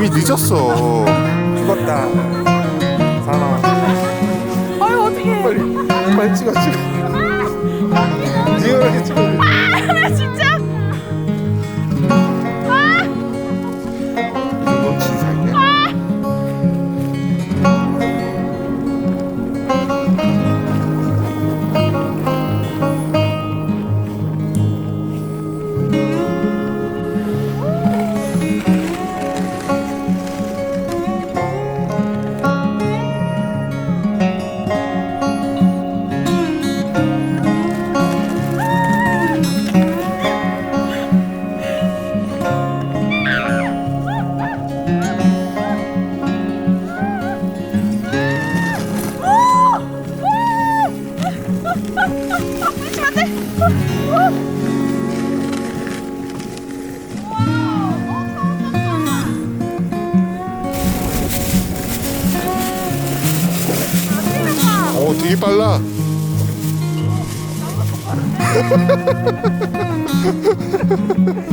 이미 늦었어. 죽었다. 사람. 아유 어떡해 빨리 빨리 찍어 찍어. 어, 되게 빨라.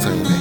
something.